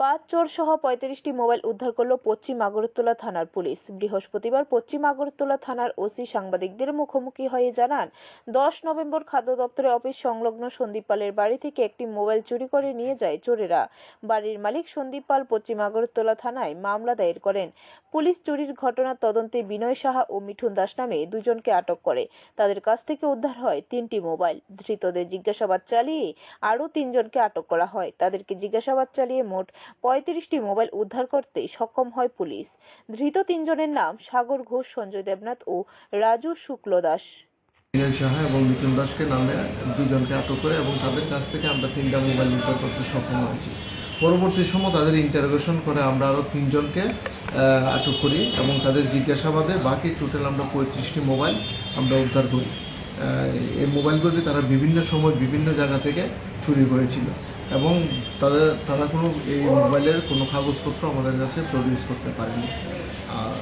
পাঁচ চোর সহ পঁয়ত্রিশটি মোবাইল উদ্ধার করল পশ্চিম আগরতলা থানার পুলিশ। বৃহস্পতিবার পশ্চিম আগরতলা থানার ওসি সাংবাদিকদের মুখোমুখি হয়ে জানান, দশ নভেম্বর খাদ্য দপ্তরের অফিস সংলগ্ন সন্দীপ পালের বাড়ি থেকে একটি মোবাইল চুরি করে নিয়ে যায় চোরেরা। বাড়ির মালিক সন্দীপ পাল পশ্চিম আগরতলা থানায় মামলা দায়ের করেন। পুলিশ চুরির ঘটনার তদন্তে বিনয় সাহা ও মিঠুন দাস নামে দুজনকে আটক করে। তাদের কাছ থেকে উদ্ধার হয় তিনটি মোবাইল। ধৃতদের জিজ্ঞাসাবাদ চালিয়ে আরও তিনজনকে আটক করা হয়। তাদেরকে জিজ্ঞাসাবাদ চালিয়ে মোট পঁয়ত্রিশটি মোবাইল উদ্ধার করতে সক্ষম হয় পুলিশ। ধৃত তিনজনের নাম সাগর ঘোষ, সঞ্জয় দেবনাথ ও রাজু শুক্ল দাস। সাহা এবং মিঠুন দাসকে নামে দুজনকে আটক করে এবং তাদের কাছ থেকে আমরা তিনটা মোবাইল উদ্ধার করতে সক্ষম হয়েছি। পরবর্তী সময় তাদের ইন্টারোগেশন করে আমরা আরও তিনজনকে আটক করি এবং তাদের জিজ্ঞাসাবাদে বাকি টোটাল আমরা পঁয়ত্রিশটি মোবাইল আমরা উদ্ধার করি। এই মোবাইলগুলি তারা বিভিন্ন সময় বিভিন্ন জায়গা থেকে চুরি করেছিল। এবং তাদের, তারা কোনো এই মোবাইলের কোনো কাগজপত্র আমাদের কাছে প্রডিউস করতে পারেনি। আর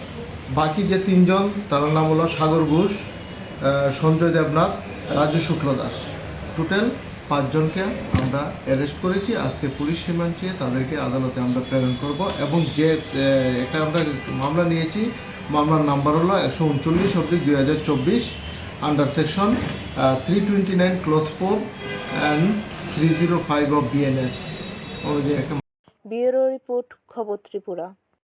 বাকি যে তিনজন তার নাম হলো সাগর ঘোষ সঞ্জয় দেবনাথ, রাজু শুক্ল দাস। টোটাল পাঁচজনকে আমরা অ্যারেস্ট করেছি। আজকে পুলিশ চেয়ে তাদেরকে আদালতে আমরা প্রেরণ করব এবং যে একটা আমরা মামলা নিয়েছি। মামলার নাম্বার হলো একশো উনচল্লিশ অব্দি দুই হাজার চব্বিশ। Clause four and three zero five of BNS অনুযায়ী একটা ব্যুরো রিপোর্ট খবর ত্রিপুরা